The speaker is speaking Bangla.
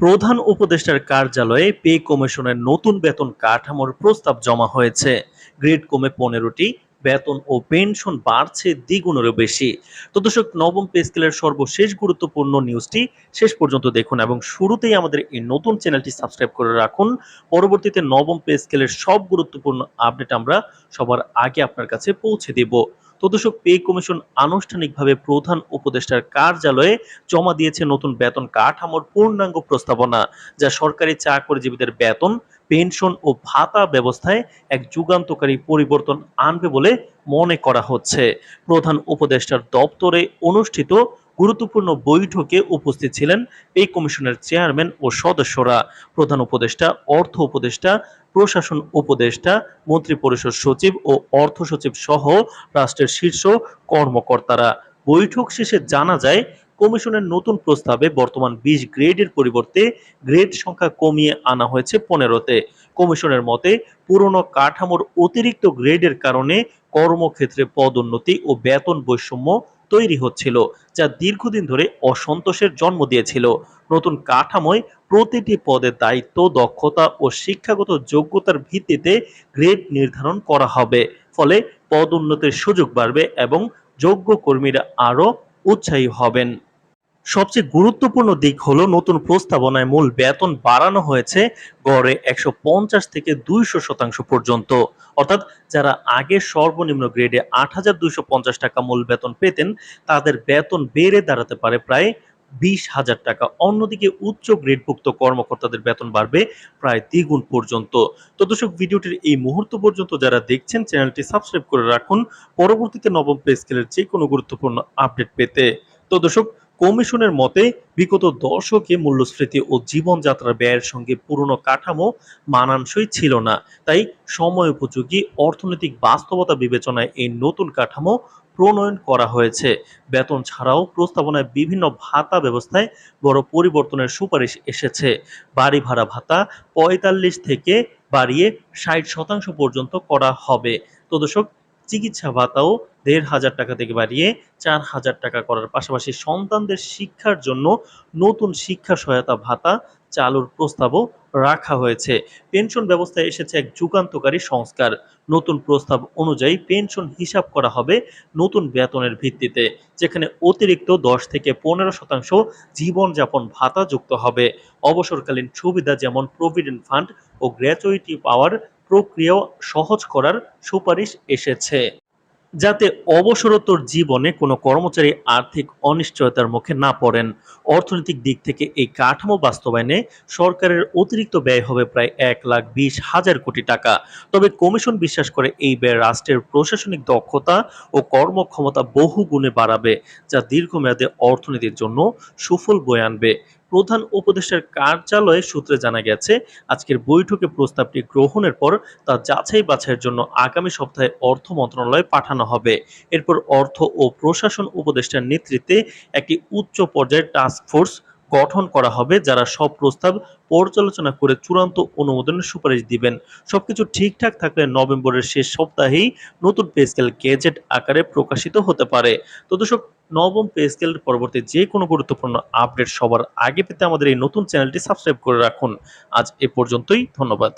প্রধান উপদেষ্টার কার্যালয়ে পে কমিশনের নতুন বেতন কাঠামোর প্রস্তাব জমা হয়েছে। গ্রেড কমে পনেরোটি, বেতন ও পেনশন বাড়ছে দ্বিগুণেরও বেশি। তো দর্শক, নবম পে স্কেলের সর্বশেষ গুরুত্বপূর্ণ নিউজটি শেষ পর্যন্ত দেখুন এবং শুরুতেই আমাদের এই নতুন চ্যানেলটি সাবস্ক্রাইব করে রাখুন। পরবর্তীতে নবম পে স্কেলের সব গুরুত্বপূর্ণ আপডেট আমরা সবার আগে আপনার কাছে পৌঁছে দেব। তো দর্শক পে কমিশন আনুষ্ঠানিকভাবে প্রধান উপদেষ্টার কার্যালয়ে জমা দিয়েছে নতুন বেতন কাঠামোর পূর্ণাঙ্গ প্রস্তাবনা, যা সরকারি চাকরিজীবীদের বেতন, পেনশন ও ভাতা ব্যবস্থায় এক যুগান্তকারী পরিবর্তন আনবে বলে মনে করা হচ্ছে। প্রধান উপদেষ্টার দপ্তরে অনুষ্ঠিত গুরুত্বপূর্ণ বৈঠকে উপস্থিত ছিলেন এই কমিশনের চেয়ারম্যান ও সদস্যরা। প্রধান উপদেষ্টা, অর্থ উপদেষ্টা প্রশাসন উপদেষ্টা, মন্ত্রিপরিষদ সচিব ও অর্থ সচিব সহ রাষ্ট্রের শীর্ষ কর্মকর্তারা। বৈঠক শেষে জানা যায়, কমিশনের নতুন প্রস্তাবে বর্তমান বিশ গ্রেডের পরিবর্তে গ্রেড সংখ্যা কমিয়ে আনা হয়েছে পনেরোতে। কমিশনের মতে, পুরনো কাঠামোর অতিরিক্ত গ্রেডের কারণে কর্মক্ষেত্রে পদোন্নতি ও বেতন বৈষম্য তৈরি হচ্ছিল, যা দীর্ঘদিন ধরে অসন্তোষের জন্ম দিয়েছিল। নতুন কাঠামোয় প্রতিটি পদের দায়িত্ব, দক্ষতা ও শিক্ষাগত যোগ্যতার ভিত্তিতে গ্রেড নির্ধারণ করা হবে। ফলে পদোন্নতির সুযোগ বাড়বে এবং যোগ্য কর্মীরা আরও উৎসাহী হবেন। সবচেয়ে গুরুত্বপূর্ণ দিক হলো নতুন প্রস্তাবনায় মূল বেতন বাড়ানো হয়েছে গড়ে একশো পঞ্চাশ থেকে দুইশো শতাংশ পর্যন্ত। অর্থাৎ যারা আগে সর্বনিম্ন গ্রেডে আট হাজার দুইশো পঞ্চাশ টাকা মূল বেতন পেতেন, তাদের বেতন বেড়ে দাঁড়াতে পারে প্রায় বিশ হাজার টাকা। অন্যদিকে উচ্চ গ্রেডভুক্ত কর্মকর্তাদের বেতন বাড়বে প্রায় দ্বিগুণ পর্যন্ত। তো দর্শক, ভিডিওটির এই মুহূর্ত পর্যন্ত যারা দেখছেন, চ্যানেলটি সাবস্ক্রাইব করে রাখুন। পরবর্তীতে নবম পে স্কেলের যে কোনো গুরুত্বপূর্ণ আপডেট পেতে। তো দর্শক কমিশনের মতে, বিগত দশকে মূল্যস্ফীতি ও জীবনযাত্রার ব্যয়ের সঙ্গে পুরনো কাঠামো মানানসই ছিল না। তাই সময় উপযোগী অর্থনৈতিক বাস্তবতা বিবেচনায় এই নতুন কাঠামো প্রণয়ন করা হয়েছে। বেতন ছাড়াও প্রস্তাবনায় বিভিন্ন ভাতা ব্যবস্থায় বড় পরিবর্তনের সুপারিশ এসেছে। বাড়ি ভাড়া ভাতা পঁয়তাল্লিশ থেকে বাড়িয়ে ষাট শতাংশ পর্যন্ত করা হবে। তো দর্শক চিকিৎসা ভাতাও দেড় হাজার টাকা থেকে বাড়িয়ে চার হাজার টাকা করার পাশাপাশি সন্তানদের শিক্ষার জন্য নতুন শিক্ষা সহায়তা ভাতা চালুর প্রস্তাবও রাখা হয়েছে। পেনশন ব্যবস্থায় এসেছে এক যুগান্তকারী সংস্কার। নতুন প্রস্তাব অনুযায়ী পেনশন হিসাব করা হবে নতুন বেতনের ভিত্তিতে, যেখানে অতিরিক্ত দশ থেকে পনেরো শতাংশ জীবনযাপন ভাতা যুক্ত হবে। অবসরকালীন সুবিধা যেমন প্রভিডেন্ট ফান্ড ও গ্র্যাচুইটি পাওয়ার প্রক্রিয়াও সহজ করার সুপারিশ এসেছে। যাতে অবসরোত্তর জীবনে কোনো কর্মচারী আর্থিক অনিশ্চয়তার মুখে না পড়েন, অর্থনৈতিক দিক থেকে এই কাঠামো বাস্তবায়নে সরকারের অতিরিক্ত ব্যয় হবে প্রায় এক লাখ বিশ হাজার কোটি টাকা। তবে কমিশন বিশ্বাস করে এই ব্যয় রাষ্ট্রের প্রশাসনিক দক্ষতা ও কর্মক্ষমতা বহু গুণে বাড়াবে, যা দীর্ঘমেয়াদে অর্থনীতির জন্য সুফল বয়ে আনবে। প্রধান উপদেষ্টার কার্যালয়ে সূত্রে জানা গেছে, আজকের বৈঠকে প্রস্তাবটি গ্রহণের পর তা যাচাই বাছাইয়ের জন্য আগামী সপ্তাহে অর্থ মন্ত্রণালয়ে পাঠানো হবে। এরপর অর্থ ও প্রশাসন উপদেষ্টার নেতৃত্বে একটি উচ্চ পর্যায়ের টাস্ক ফোর্স গঠন করা হবে, যারা সব প্রস্তাব পর্যালোচনা করে চূড়ান্ত অনুমোদনের সুপারিশ দিবেন। সবকিছু ঠিকঠাক থাকলে নভেম্বরের শেষ সপ্তাহেই নতুন পে স্কেল গেজেট আকারে প্রকাশিত হতে পারে। তো দর্শক, নবম পে স্কেল পরবর্তী যে কোনো গুরুত্বপূর্ণ আপডেট সবার আগে পেতে আমাদের এই নতুন চ্যানেলটি সাবস্ক্রাইব করে রাখুন। আজ এ পর্যন্তই, ধন্যবাদ।